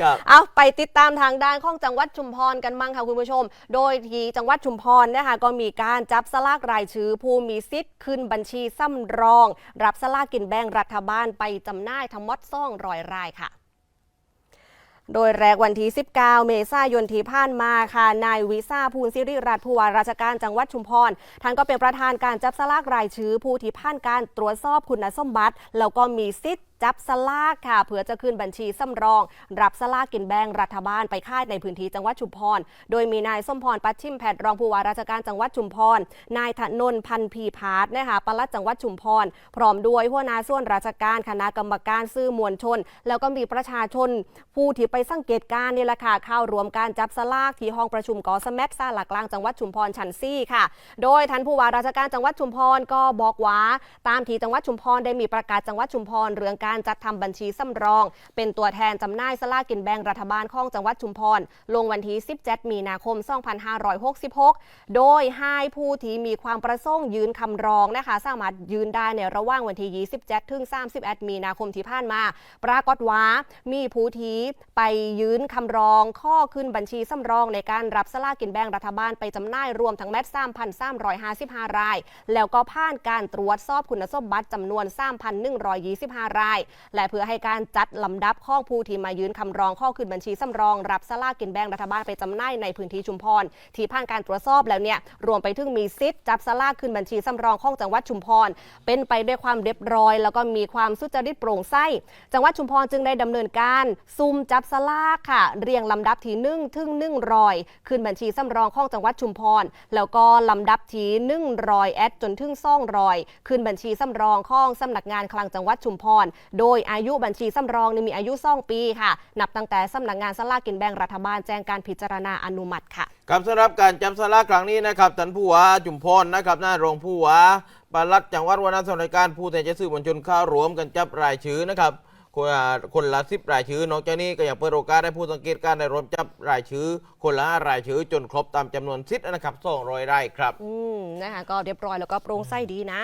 ครับเอาไปติดตามทางด้านของจังหวัดชุมพรกันบ้างค่ะคุณผู้ชม โดยที่จังหวัดชุมพรนะคะก็มีการจับสลากรายชื่อผู้มีสิทธิ์ขึ้นบัญชีซ้ำรอง รับสลากกินแบ่งรัฐบาลไปจำหน่ายทั้งหมดซ่องรอยรายค่ะโดยแรกวันที่ 19 เมษายนที่ผ่านมาค่ะ นายวิซาภูลสิริรัตน์ผู้ว่าราชการจังหวัดชุมพร ท่านก็เป็นประธานการจับสลากรายชื่อผู้ที่ผ่านการตรวจสอบคุณสมบัติ แล้วก็มีสิทธิ์ จับสลากค่ะเพื่อจะขึ้นบัญชีสำรอง รับสลากกินแบ่งรัฐบาลไปค่ายในพื้นที่จังหวัดชุมพร โดยมีนายส้มพรปัชชิมแพทยรองผู้ว่าราชการจังหวัดชุมพร นายธนนพันธ์พีพาร์ทนะคะปลัดจังหวัดชุมพร พร้อมด้วยหัวหน้าส่วนราชการคณะกรรมการสื่อมวลชน แล้วก็มีประชาชน ผู้ที่ไปสังเกตการนี่แหละค่ะเข้ารวมการจับสลากที่ห้องประชุมกอสแมทซ่าหลักกลางจังหวัดชุมพรชั้นซี่ค่ะ โดยท่านผู้ว่าราชการจังหวัดชุมพรก็บอกว่าตามที่จังหวัดชุมพรได้มีประกาศจังหวัดชุมพรเรื่องการการจัดทำบัญชีสำรอง เป็นตัวแทนจำหน่ายสลากินแบ่งรัฐบาลของจังหวัดชุมพร ลงวันที่ 17 มีนาคม 2566 โดยให้ผู้ที่มีความประสงค์ยืนคำร้องนะคะ สามารถยืนได้ในระหว่างวันที่ 27 ถึง 31 มีนาคมที่ผ่านมา ปรากฏว่ามีผู้ที่ไปยืนคำร้องข้อขึ้นบัญชีสำรองในการรับสลากินแบ่งรัฐบาลไปจำหน่ายรวมทั้งแมต3,355 ราย แล้วก็ผ่านการตรวจสอบคุณสมบัติจำนวน 3,125 รายและเพื่อให้การจัดลำดับข้อผู้ที่มายืนคำร้องข้อขึ้นบัญชีสำรอง รับสลากกินแบ่งรัฐบาลไปจำหน่ายในพื้นที่ชุมพรที่ผ่านการตรวจสอบแล้วเนี่ยรวมไปถึงมีสิทธิ์จับสลากขึ้นบัญชีสำรองของจังหวัดชุมพรเป็นไปด้วยความเรียบร้อย แล้วก็มีความสุจริตโปร่งใสจังหวัดชุมพรจึงได้ดำเนินการซุ่มจับสลากค่ะ เรียงลำดับที่หนึ่งถึงหนึ่งรอยขึ้นบัญชีสำรองของจังหวัดชุมพรแล้วก็ลำดับที่หนึ่งรอยแอดจนถึงซ่องรอยขึ้นบัญชีสำรองของสำนักงานคลังจังหวัดชุมพรโดยอายุบัญชีสำรองนี่มีอายุซ่องปีค่ะ นับตั้งแต่สำนักงานสลากกินแบ่งรัฐบาลแจ้งการพิจารณาอนุมัติค่ะครับสำหรับการจับสลากครั้งนี้นะครับท่านผู้ว่าจุมพรนะครับหน้ารองผู้ว่าปลัดจังหวัดวรรณสนการผู้แทนจะสื่อมวลชนเข้ารวมกันจับรายชื่อนะครับคนอ่าคนละสิบรายชื่อนอกจากนี้ก็ยังเปิดโอกาสให้ผู้สังเกตการณ์ได้รวมจับรายชื่อ คนละห้ารายชื่อจนครบตามจำนวนสิทธิ์นะครับสองร้อยรายครับ อืมนะคะก็เรียบร้อยแล้วก็โปร่งใสดีนะ